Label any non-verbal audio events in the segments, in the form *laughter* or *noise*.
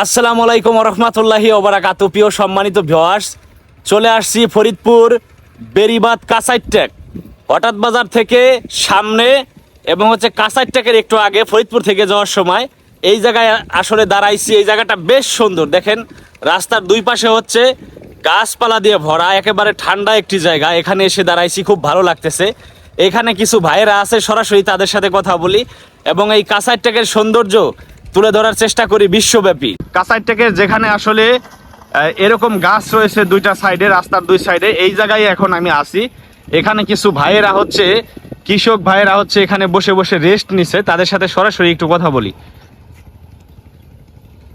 আসসালামু আলাইকুম রহমতুল্লাহি ওবারাকাত, প্রিয় সম্মানিত ভিওয়ার্স চলে আসছি ফরিদপুর বেরিবাদ কাসাইটেক হঠাৎ বাজার থেকে সামনে এবং হচ্ছে কাসাইটেকের একটু আগে ফরিদপুর থেকে যাওয়ার সময় এই জায়গায় আসলে দাঁড়াইছি। এই জায়গাটা বেশ সুন্দর। দেখেন, রাস্তার দুই পাশে হচ্ছে গাছপালা দিয়ে ভরা, একেবারে ঠান্ডা একটি জায়গা। এখানে এসে দাঁড়াইছি, খুব ভালো লাগতেছে। এখানে কিছু ভাইয়েরা আছে, সরাসরি তাদের সাথে কথা বলি। এবং এই কাসাইটেকের সৌন্দর্য তুলে ধরার চেষ্টা করি বিশ্বব্যাপী। কাসাইটেকের যেখানে আসলে এরকম গাছ রয়েছে দুইটা সাইডে রাস্তার দুই সাইডে এই জায়গায় এখন আমি আসি এখানে কিছু ভাইয়েরা হচ্ছে কৃষক ভাইয়েরা হচ্ছে এখানে বসে বসে রেস্ট নিছে। তাদের সাথে সরাসরি একটু কথা বলি।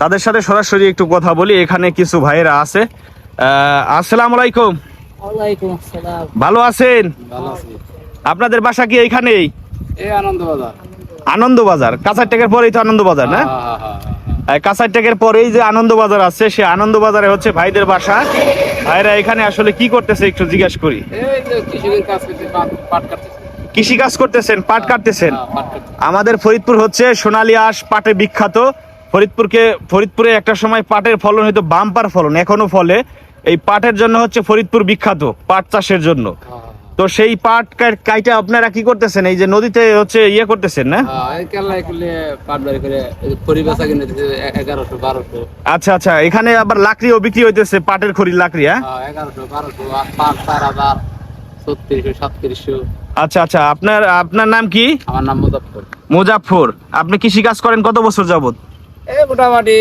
তাদের সাথে সরাসরি একটু কথা বলি। এখানে কিছু ভাইয়েরা আছে। আহ, আসসালামু আলাইকুম। ভালো আছেন? আপনাদের বাসা কি এইখানেই? এই আনন্দ বাজার আনন্দ বাজার পরেই তো আনন্দ বাজার না কাঁচারটেকের পরেই যে আনন্দ বাজার আছে সে আনন্দ বাজারে হচ্ছে ভাইদের বাসা। ভাইরা এখানে আসলে কি করতেছে একটু জিজ্ঞেস করি। কৃষি কাজ করতেছেন পাট কাটতেছেন? হ্যাঁ, আমাদের ফরিদপুর হচ্ছে সোনালী আঁশ পাটে বিখ্যাত। ফরিদপুরকে ফরিদপুরে একটা সময় পাটের ফলন হয়তো বাম্পার ফলন এখনও ফলে। এই পাটের জন্য হচ্ছে ফরিদপুর বিখ্যাত পাট চাষের জন্য। তো সেই পাট কাইটা আপনারা কি করতেছেন? এই যে নদীতে হচ্ছে ইয়ে করতেছেন না? হ্যাঁ, আচ্ছা আচ্ছা এখানে আবার লাকড়িও বিক্রি হইতেছে পাটের খড়ির লাকড়ি হ্যাঁ? সাতত্রিশশো। আচ্ছা আচ্ছা আপনার আপনার নাম কি? আমার নাম মুজাফর মুজাফর আপনি কৃষি কাজ করেন কত বছর যাবত এই মোটামুটি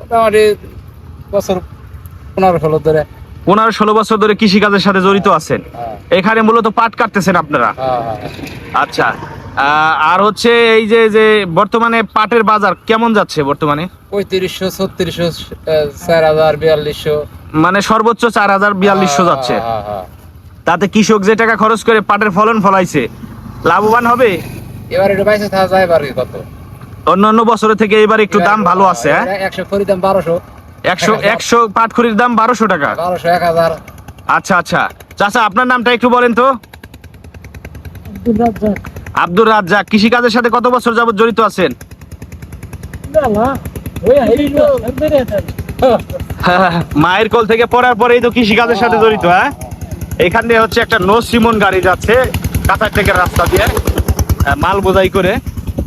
মোটামুটি বছর পনেরো ষোলো ধরে। পনেরো ষোলো বছর ধরে কৃষি কাজের সাথে জড়িত আছেন? হ্যাঁ, এখানে মূলত পাট কাটতেছেন আপনারা? হ্যাঁ, হ্যাঁ। আচ্ছা আর হচ্ছে এই যে যে বর্তমানে পাটের বাজার কেমন যাচ্ছে বর্তমানে? পঁয়ত্রিশশো ছত্রিশশো চার হাজার বিয়াল্লিশশো। মানে সর্বোচ্চ চার হাজার বিয়াল্লিশশো যাচ্ছে। হ্যাঁ, হ্যাঁ। তাতে কৃষক যে টাকা খরচ করে পাটের ফলন ফলাইছে লাভবান হবে? এবার এটা বাইশে থাকা যায় কত? অন্যান্য বছরের থেকে এবার একটু দাম ভালো আছে একশো খড়ি দাম বারোশো। একশো একশো পাটখড়ির দাম বারোশো টাকা। বারোশো এক হাজার। আচ্ছা আচ্ছা। চাচা আপনার নামটা একটু বলেন তো। আব্দুর রাজ্জাক। কৃষি কাজের সাথে কত বছর যাবত জড়িত আছেন? *laughs* মায়ের কোল থেকে পড়ার পরেই তো কৃষি কাজের সাথে জড়িত হ্যাঁ? এখান দিয়ে হচ্ছে একটা নো সিমন গাড়ি যাচ্ছে কাতার থেকে রাস্তা দিয়ে মাল বোঝাই করে।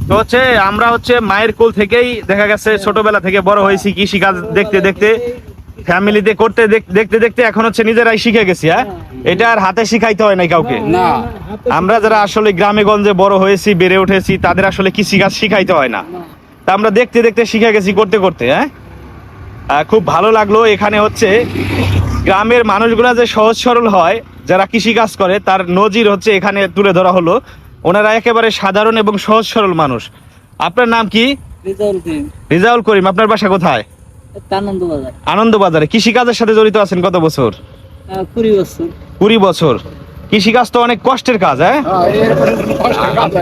তো হচ্ছে আমরা হচ্ছে মায়ের কোল থেকেই দেখা গেছে ছোটবেলা থেকে বড় হয়েছি কৃষি কাজ দেখতে দেখতে ফ্যামিলিতে করতে দেখ- দেখতে দেখতে এখন হচ্ছে নিজেরাই শিখে গেছি হ্যাঁ? এটা আর হাতে শিখাইতে হয় নাই কাউকে? না। আমরা যারা আসলে গ্রামে গঞ্জে বড় হয়েছি বেড়ে উঠেছি তাদের আসলে কৃষি কাজ শিখাইতে হয় না। তা আমরা দেখতে দেখতে শিখে গেছি করতে করতে হ্যাঁ? খুব ভালো লাগল এখানে হচ্ছে গ্রামের মানুষগুলা যে সহজ সরল হয় যারা কৃষি কাজ করে তার নজির হচ্ছে এখানে তুলে ধরা হলো। ওনারা একেবারে সাধারণ এবং সহজ সরল মানুষ। আপনার নাম কি? রিজাউল করিম। আপনার বাসা কোথায়? আনন্দ বাজার আনন্দ বাজারে কৃষি কাজের সাথে জড়িত আছেন কত বছর? কুড়ি বছর। কুড়ি বছর। কৃষি কাজ তো অনেক কষ্টের কাজ হ্যাঁ?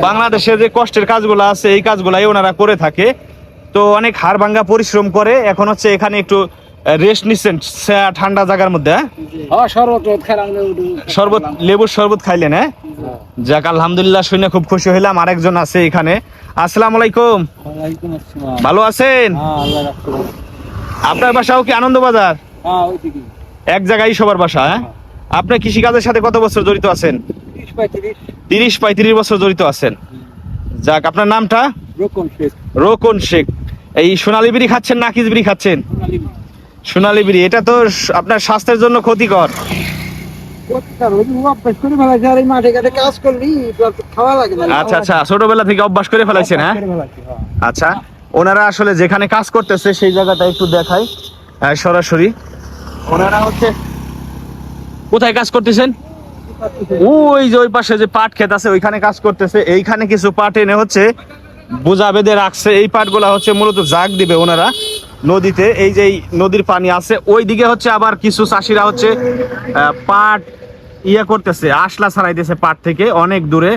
বাংলাদেশে যে কষ্টের কাজগুলো আছে এই কাজগুলাই ওনারা করে থাকে। তো অনেক হাড় ভাঙ্গা পরিশ্রম করে এখন হচ্ছে এখানে একটু রেস্ট নিচ্ছেন ঠান্ডা জায়গার মধ্যে হ্যাঁ? হ্যাঁ শরবত লেবুর শরবত খাইলেন হ্যাঁ? যাক আলহামদুলিল্লাহ শুনে খুব খুশি হইলাম আরেকজন আছে এখানে। আসসালামু আলাইকুম। ভালো আছেন? হ্যাঁ আপনার বাসাও কি আনন্দবাজার? হ্যাঁ এক জায়গায় সবার বাসা হ্যাঁ? আপনি কৃষিকাজের সাথে কত বছর জড়িত আছেন? ত্রিশ পঁয়ত্রিশ। তিরিশ পঁয়ত্রিশ বছর জড়িত আছেন। যাক আপনার নামটা? রোকন শেখ। এই সোনালি বিড়ি খাচ্ছেন না কিস বিড়ি খাচ্ছেন? সোনালি বিড়ি। এটা তো আপনার স্বাস্থ্যের জন্য ক্ষতিকর। আচ্ছা আচ্ছা ছোটবেলা থেকে অভ্যাস করে ফেলাইছেন হ্যাঁ? আচ্ছা ওনারা আসলে যেখানে কাজ করতেছে সেই জায়গাটা একটু দেখাই সরাসরি। ওনারা হচ্ছে কোথায় কাজ করতেছেন? ওই যে ওই পাশে যে পাট ক্ষেত আছে, ওইখানে কাজ করতেছে। এইখানে কিছু পাট এনে হচ্ছে বোঝা বেঁধে রাখছে। এই পাটগুলা হচ্ছে মূলত জাগ দিবে ওনারা নদীতে। এই যে নদীর পানি আছে ওই দিকে হচ্ছে আবার কিছু চাষিরা হচ্ছে পাট ইয়ে করতেছে, আশলা ছাড়াইতেছে পাট থেকে অনেক দূরে।